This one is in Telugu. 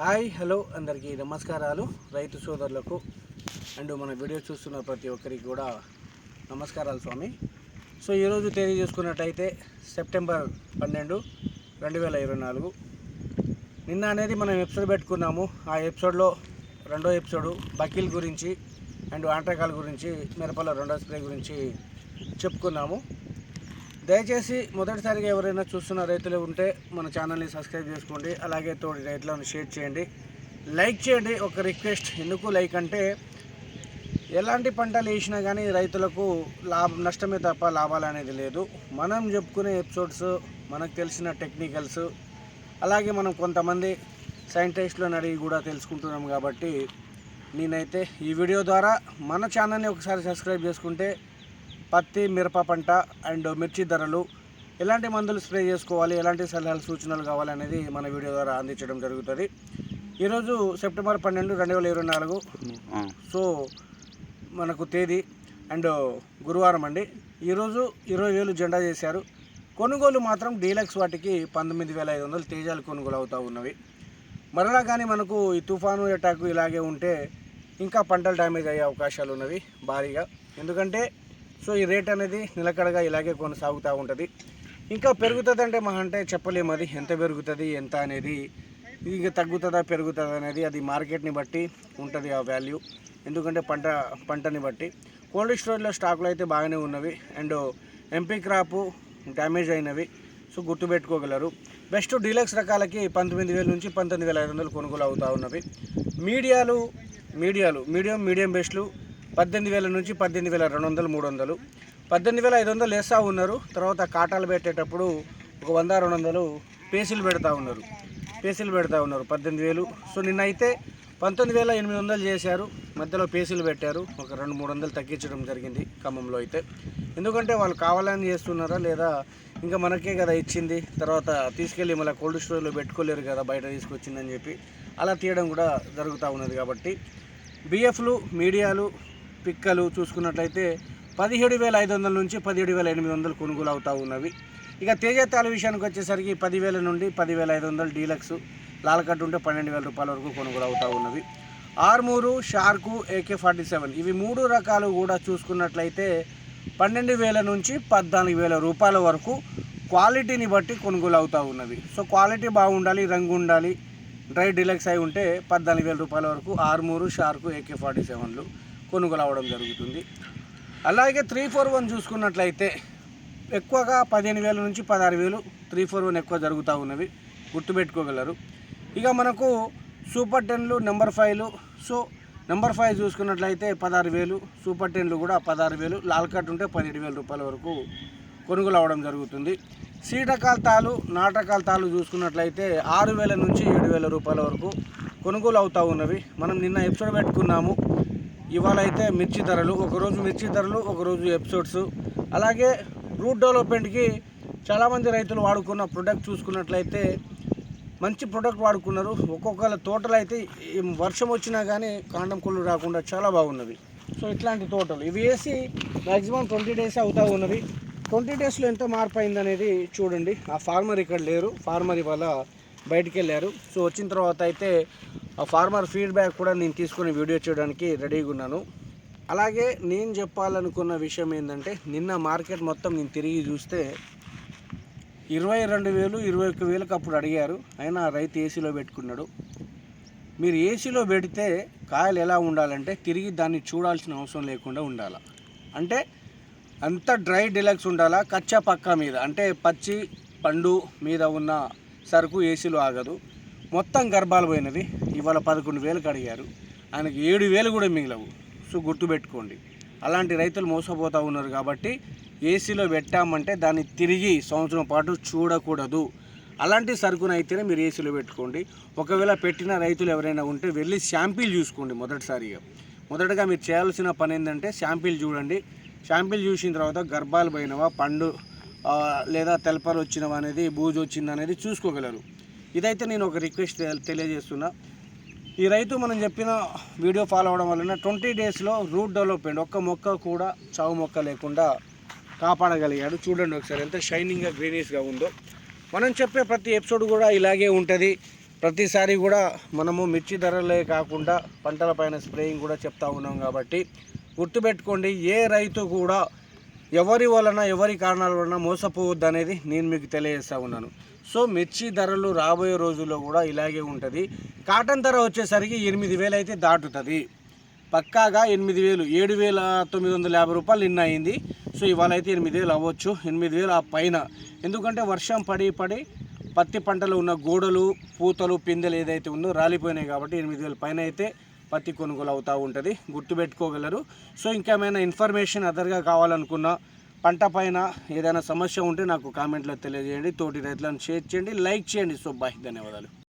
హాయ్ హలో అందరికీ నమస్కారాలు. రైతు సోదరులకు అండ్ మన వీడియో చూస్తున్న ప్రతి ఒక్కరికి కూడా నమస్కారాలు స్వామి. సో ఈరోజు తేదీ చూసుకున్నట్టయితే సెప్టెంబర్ పన్నెండు రెండు వేల ఇరవై నాలుగు. నిన్న అనేది మనం ఎపిసోడ్ పెట్టుకున్నాము. ఆ ఎపిసోడ్లో రెండో ఎపిసోడు బకీల్ గురించి అండ్ ఆంట్రకాల గురించి మిరపల రెండో స్ప్రే గురించి చెప్పుకున్నాము. దయచేసి మొదటిసారిగా ఎవరైనా చూస్తున్న రైతులు ఉంటే మన ఛానల్ని సబ్స్క్రైబ్ చేసుకోండి. అలాగే తోటి రైతులను షేర్ చేయండి. లైక్ చేయండి. ఒక రిక్వెస్ట్ ఎందుకు లైక్ అంటే ఎలాంటి పంటలు వేసినా కానీ రైతులకు లాభ నష్టమే తప్ప లాభాలు అనేది లేదు. మనం చెప్పుకునే ఎపిసోడ్స్ మనకు తెలిసిన టెక్నికల్స్ అలాగే మనం కొంతమంది సైంటిస్టులను అడిగి కూడా తెలుసుకుంటున్నాం కాబట్టి నేనైతే ఈ వీడియో ద్వారా మన ఛానల్ని ఒకసారి సబ్స్క్రైబ్ చేసుకుంటే పత్తి మిరప పంట అండ్ మిర్చి ధరలు ఎలాంటి మందులు స్ప్రే చేసుకోవాలి? ఎలాంటి సలహాలు సూచనలు కావాలి అనేది మన వీడియో ద్వారా అందించడం జరుగుతుంది. ఈరోజు సెప్టెంబర్ పన్నెండు రెండు వేల ఇరవై నాలుగు. సో మనకు తేదీ అండ్ గురువారం అండి. ఈరోజు ఇరవై వేలు జెండా చేశారు. కొనుగోలు మాత్రం డీలక్స్ వాటికి పంతొమ్మిది వేల ఐదు వందలు తేజాలు కొనుగోలు అవుతూ ఉన్నవి. మరలా కానీ మనకు ఈ తుఫాను అటాక్ ఇలాగే ఉంటే ఇంకా పంటలు డ్యామేజ్ అయ్యే అవకాశాలు ఉన్నవి భారీగా. ఎందుకంటే సో ఈ రేట్ అనేది నిలకడగా ఇలాగే కొనసాగుతూ ఉంటుంది. ఇంకా పెరుగుతుంది అంటే మా అంటే చెప్పలేము అది ఎంత పెరుగుతుంది ఎంత అనేది. ఇంకా తగ్గుతుందా పెరుగుతుందా అనేది అది మార్కెట్ని బట్టి ఉంటుంది ఆ వాల్యూ. ఎందుకంటే పంట పంటని బట్టి. కోల్డ్ స్టోరేజ్లో స్టాకులు అయితే బాగానే ఉన్నవి. అండ్ ఎంపీ క్రాపు డ్యామేజ్ అయినవి. సో గుర్తుపెట్టుకోగలరు బెస్ట్ డీలక్స్ రకాలకి పంతొమ్మిది వేల నుంచి పంతొమ్మిది వేల ఐదు వందలు కొనుగోలు అవుతూ ఉన్నవి. మీడియాలు మీడియాలు మీడియం మీడియం బెస్ట్లు పద్దెనిమిది వేల నుంచి పద్దెనిమిది వేల రెండు వందలు మూడు వందలు. పద్దెనిమిది వేల ఐదు వందలు వేస్తూ ఉన్నారు. తర్వాత కాటాలు పెట్టేటప్పుడు ఒక వంద రెండు వందలు పేసీలు పెడతా ఉన్నారు. పేసీలు పెడతా ఉన్నారు పద్దెనిమిది వేలు. సో నిన్న అయితే పంతొమ్మిది వేల ఎనిమిది వందలు చేశారు. మధ్యలో పేసీలు పెట్టారు. ఒక రెండు మూడు వందలు తగ్గించడం జరిగింది ఖమ్మంలో అయితే. ఎందుకంటే వాళ్ళు కావాలని చేస్తున్నారా లేదా ఇంకా మనకే కదా ఇచ్చింది? తర్వాత తీసుకెళ్ళి మళ్ళీ కోల్డ్ స్టోర్లో పెట్టుకోలేరు కదా బయట తీసుకొచ్చిందని చెప్పి అలా తీయడం కూడా జరుగుతూ ఉన్నది కాబట్టి. బిఎఫ్లు మీడియాలు పిక్కలు చూసుకున్నట్లయితే పదిహేడు వేల ఐదు వందల నుంచి పదిహేడు వేల ఎనిమిది వందలు కొనుగోలు అవుతూ ఉన్నవి. ఇక తేజతాల విషయానికి వచ్చేసరికి పదివేల నుండి పదివేల ఐదు వందలు డీలక్స్. లాలకట్ ఉంటే పన్నెండు వేల రూపాయల వరకు కొనుగోలు అవుతూ ఉన్నవి. Armur shark AK forty seven ఇవి మూడు రకాలు కూడా చూసుకున్నట్లయితే పన్నెండు వేల నుంచి పద్నాలుగు వేల రూపాయల వరకు క్వాలిటీని బట్టి కొనుగోలు అవుతూ ఉన్నవి. సో క్వాలిటీ బాగుండాలి రంగు ఉండాలి డ్రై డీలక్స్ అయి ఉంటే పద్నాలుగు వేల రూపాయల వరకు ఆర్మూరు షార్కు ఏకే ఫార్టీ సెవెన్లు. కొనుగోలు అవ్వడం జరుగుతుంది. అలాగే త్రీ ఫోర్ వన్ చూసుకున్నట్లయితే ఎక్కువగా పదిహేను వేల నుంచి పదహారు వేలు త్రీ ఫోర్ వన్ ఎక్కువ జరుగుతూ ఉన్నవి. గుర్తుపెట్టుకోగలరు. ఇక మనకు సూపర్ టెన్లు నెంబర్ ఫైవ్లు. సో నెంబర్ ఫైవ్ చూసుకున్నట్లయితే పదహారు వేలు సూపర్ టెన్లు కూడా పదహారు వేలు లాల్ కట్ ఉంటే పదిహేడు వేల రూపాయల వరకు కొనుగోలు అవ్వడం జరుగుతుంది. సీటకాల తాలు నాటకాల తాలు చూసుకున్నట్లయితే ఆరు వేల నుంచి ఏడు వేల రూపాయల వరకు కొనుగోలు అవుతూ ఉన్నవి. మనం నిన్న ఎపిసోడ్ పెట్టుకున్నాము. ఇవాళ అయితే మిర్చి ధరలు ఒకరోజు మిర్చి ధరలు ఒకరోజు ఎపిసోడ్స్. అలాగే రూట్ డెవలప్మెంట్కి చాలామంది రైతులు వాడుకున్న ప్రొడక్ట్ చూసుకున్నట్లయితే మంచి ప్రొడక్ట్ వాడుకున్నారు. ఒక్కొక్కళ్ళ తోటలు అయితే వర్షం వచ్చినా కానీ కాండం కుళ్ళు రాకుండా చాలా బాగున్నవి సో ఇట్లాంటి తోటలు. ఇవి వేసి మ్యాక్సిమం ట్వంటీ డేస్ అవుతూ ఉన్నవి. ట్వంటీ డేస్లో ఎంత మార్పు అయిందనేది చూడండి. ఆ ఫార్మర్ ఇక్కడ లేరు. ఫార్మర్ ఇవాళ బయటికి వెళ్ళారు సో వచ్చిన తర్వాత అయితే ఫార్మర్ ఫీడ్బ్యాక్ కూడా నేను తీసుకుని వీడియో చేయడానికి రెడీగా ఉన్నాను. అలాగే నేను చెప్పాలనుకున్న విషయం ఏంటంటే నిన్న మార్కెట్ మొత్తం నేను తిరిగి చూస్తే ఇరవై రెండు వేలు ఇరవై ఒక్క వేలకు అప్పుడు అడిగారు. అయినా రైతు ఏసీలో పెట్టుకున్నాడు. మీరు ఏసీలో పెడితే కాయలు ఎలా ఉండాలంటే తిరిగి దాన్ని చూడాల్సిన అవసరం లేకుండా ఉండాలా? అంటే అంత డ్రై డిలక్స్ ఉండాలా? కచ్చా పక్కా మీద అంటే పచ్చి పండు మీద ఉన్న సరుకు ఏసీలో ఆగదు. మొత్తం గర్భాలు పోయినవి. ఇవాళ పదకొండు వేలకు అడిగారు ఆయనకి ఏడు వేలు కూడా మిగిలవు. సో గుర్తుపెట్టుకోండి అలాంటి రైతులు మోసపోతూ ఉన్నారు కాబట్టి ఏసీలో పెట్టామంటే దాన్ని తిరిగి సంవత్సరం పాటు చూడకూడదు. అలాంటి సరుకునైతేనే మీరు ఏసీలో పెట్టుకోండి. ఒకవేళ పెట్టిన రైతులు ఎవరైనా ఉంటే వెళ్ళి శాంపిల్ చూసుకోండి మొదటిసారిగా. మొదటగా మీరు చేయాల్సిన పని ఏంటంటే శాంపిల్ చూడండి. శాంపిల్ చూసిన తర్వాత గర్భాలు పోయినవా పండు లేదా తెలపలు వచ్చినవా అనేది బూజు వచ్చింది అనేది చూసుకోగలరు. ఇదైతే నేను ఒక రిక్వెస్ట్ తెలియజేస్తున్నా. ఈ రైతు మనం చెప్పిన వీడియో ఫాలో అవడం వలన ట్వంటీ డేస్లో రూట్ డెవలప్మెంట్ ఒక్క మొక్క కూడా చావు మొక్క లేకుండా కాపాడగలిగాడు. చూడండి ఒకసారి ఎంత షైనింగ్గా గ్రీనిష్గా ఉందో. మనం చెప్పే ప్రతి ఎపిసోడ్ కూడా ఇలాగే ఉంటుంది. ప్రతిసారి కూడా మనము మిర్చి ధరలే కాకుండా పంటల పైన స్ప్రేయింగ్ కూడా చెప్తా ఉన్నాం కాబట్టి గుర్తుపెట్టుకోండి ఏ రైతు కూడా ఎవరి వలన ఎవరి కారణాల వలన మోసపోవద్దు అనేది నేను మీకు తెలియజేస్తా ఉన్నాను. సో మిర్చి ధరలు రాబోయే రోజుల్లో కూడా ఇలాగే ఉంటుంది. కాటన్ ధర వచ్చేసరికి ఎనిమిది వేలు అయితే దాటుతుంది. పక్కాగా ఎనిమిది వేలు ఏడు వేల తొమ్మిది వందల యాభై రూపాయలు నిన్న అయింది. సో ఇవాళ అయితే ఎనిమిది వేలు అవ్వచ్చు ఎనిమిది వేలు ఆ పైన. ఎందుకంటే వర్షం పడి పడి పత్తి పంటలో ఉన్న గోడలు పూతలు పిందెలు ఏదైతే ఉందో రాలిపోయినాయి కాబట్టి ఎనిమిది వేల పైన అయితే పత్తి కొనుగోలు అవుతూ ఉంటుంది. గుర్తుపెట్టుకోగలరు. సో ఇంకేమైనా ఇన్ఫర్మేషన్ అదర్గా కావాలనుకున్నా పంట పైన ఏదైనా సమస్య ఉంటే నాకు కామెంట్లో తెలియజేయండి. తోటి రైతులను షేర్ చేయండి. లైక్ చేయండి. So bye. ధన్యవాదాలు.